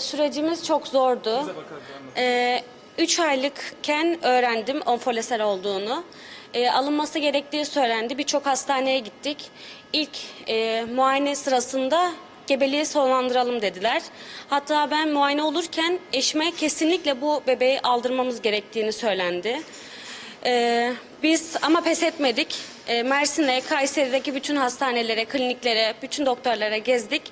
Sürecimiz çok zordu. Ee, üç aylıkken öğrendim onfolesel olduğunu. Ee, alınması gerektiği söylendi. Birçok hastaneye gittik. İlk e, muayene sırasında gebeliği sonlandıralım dediler. Hatta ben muayene olurken eşime kesinlikle bu bebeği aldırmamız gerektiğini söylendi. Ee, biz ama pes etmedik. Ee, Mersin'e, Kayseri'deki bütün hastanelere, kliniklere, bütün doktorlara gezdik.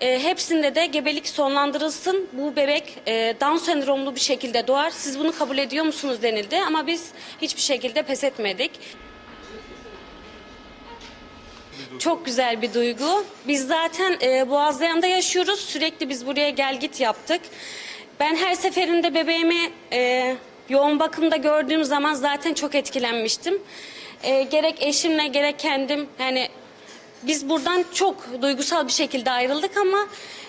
E, hepsinde de gebelik sonlandırılsın. Bu bebek e, Down sendromlu bir şekilde doğar. Siz bunu kabul ediyor musunuz denildi ama biz hiçbir şekilde pes etmedik. Çok güzel bir duygu. Biz zaten e, Boğazlayan'da yaşıyoruz. Sürekli biz buraya gel git yaptık. Ben her seferinde bebeğimi e, yoğun bakımda gördüğüm zaman zaten çok etkilenmiştim. E, gerek eşimle gerek kendim yani biz buradan çok duygusal bir şekilde ayrıldık ama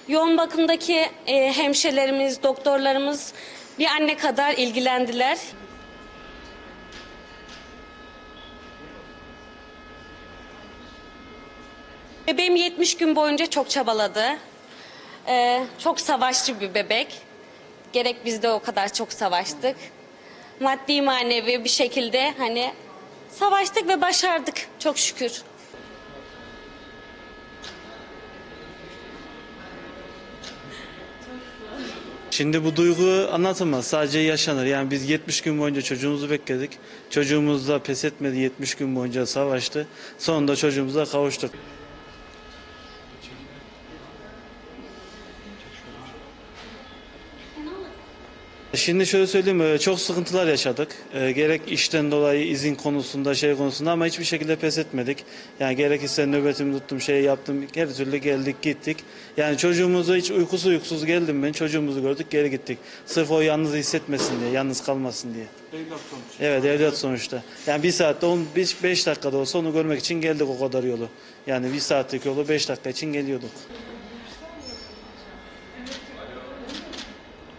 yoğun bakımdaki e, hemşirelerimiz, doktorlarımız bir anne kadar ilgilendiler. Bebeğim 70 gün boyunca çok çabaladı. Ee, çok savaşçı bir bebek. Gerek biz de o kadar çok savaştık. Maddi manevi bir şekilde hani savaştık ve başardık çok şükür. Şimdi bu duygu anlatılmaz. Sadece yaşanır. Yani biz 70 gün boyunca çocuğumuzu bekledik. Çocuğumuz da pes etmedi. 70 gün boyunca savaştı. Sonunda çocuğumuza kavuştuk. Şimdi şöyle söyleyeyim, e, çok sıkıntılar yaşadık. E, Gerek işten dolayı izin konusunda, şey konusunda ama hiçbir şekilde pes etmedik. Yani gerekirse nöbetimi tuttum, şey yaptım, her türlü geldik gittik. Yani çocuğumuzu hiç uykusu uykusuz geldim ben, çocuğumuzu gördük geri gittik. Sırf o yalnız hissetmesin diye, yalnız kalmasın diye. Evlat sonuç. Evet evlat sonuçta. Yani bir saatte 15 5 dakikada olsa onu görmek için geldik o kadar yolu. Yani bir saatlik yolu 5 dakika için geliyorduk.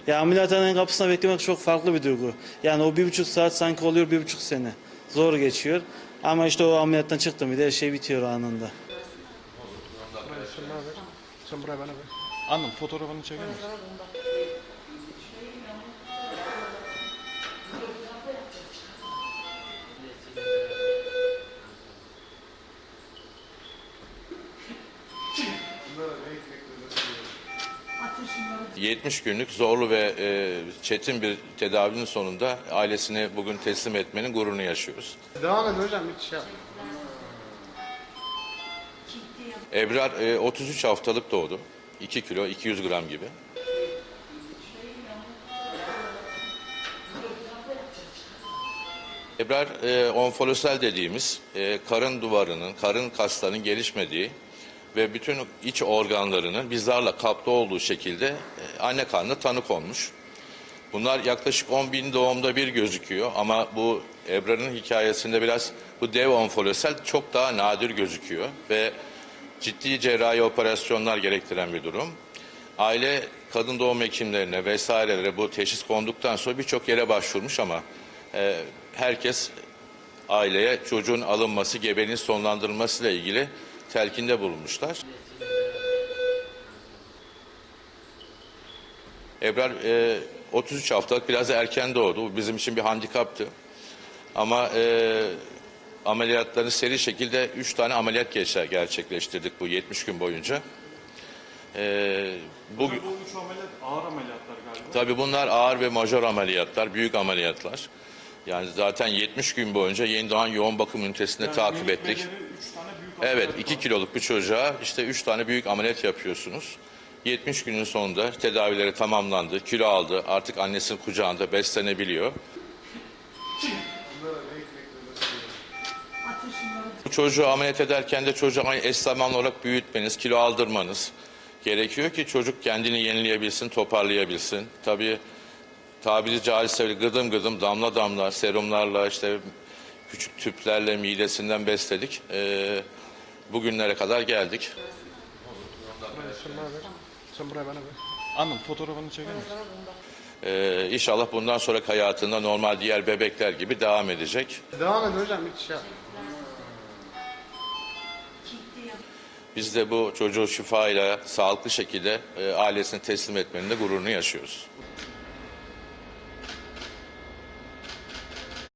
Ya ameliyathanenin kapısına beklemek çok farklı bir duygu. Yani o bir buçuk saat sanki oluyor bir buçuk sene. Zor geçiyor. Ama işte o ameliyattan çıktım bir de her şey bitiyor anında. Sen buraya bana ver. Anladım. Fotoğrafını çeker? 70 günlük zorlu ve e, çetin bir tedavinin sonunda ailesine bugün teslim etmenin gururunu yaşıyoruz. Devam edin hocam. Hiç şey. Ebrar e, 33 haftalık doğdu. 2 kilo 200 gram gibi. Ebrar e, onfolosel dediğimiz e, karın duvarının, karın kaslarının gelişmediği ve bütün iç organlarının bizlerle kaplı olduğu şekilde e, anne karnına tanı konmuş. Bunlar yaklaşık 10 bin doğumda bir gözüküyor ama bu Ebrar'ın hikayesinde biraz bu dev onfolosel çok daha nadir gözüküyor ve ciddi cerrahi operasyonlar gerektiren bir durum. Aile kadın doğum hekimlerine vesairelere bu teşhis konduktan sonra birçok yere başvurmuş ama e, herkes aileye çocuğun alınması, gebeliğin sonlandırılması ile ilgili telkinde bulunmuşlar. Ebrar e, 33 haftalık biraz da erken doğdu. Bu bizim için bir handikaptı. Ama e, ameliyatlarını seri şekilde 3 tane ameliyat geçer, gerçekleştirdik bu 70 gün boyunca. E, bugün, Bu üç ameliyat ağır ameliyatlar galiba. tabii bunlar ağır ve majör ameliyatlar, büyük ameliyatlar. Yani zaten 70 gün boyunca yeni doğan yoğun bakım ünitesinde takip ettik. Bedevi üç tane büyük Evet, ameliyat 2 kiloluk bir çocuğa işte 3 tane büyük ameliyat yapıyorsunuz. 70 günün sonunda tedavileri tamamlandı, kilo aldı, artık annesinin kucağında beslenebiliyor. Bu çocuğu ameliyat ederken de çocuğu eş zamanlı olarak büyütmeniz, kilo aldırmanız gerekiyor ki çocuk kendini yenileyebilsin, toparlayabilsin. Tabii tabiri caizse gıdım gıdım, damla damla, serumlarla işte küçük tüplerle midesinden besledik. Ee, bugünlere kadar geldik. Sen bana ver. Sen buraya bana ver. Anladım. Fotoğrafını çeker misin? Ee, inşallah bundan sonraki hayatında normal diğer bebekler gibi devam edecek. Devam edin hocam. Hiç şey yapma. Biz de bu çocuğu şifayla sağlıklı şekilde e, ailesine teslim etmenin de gururunu yaşıyoruz.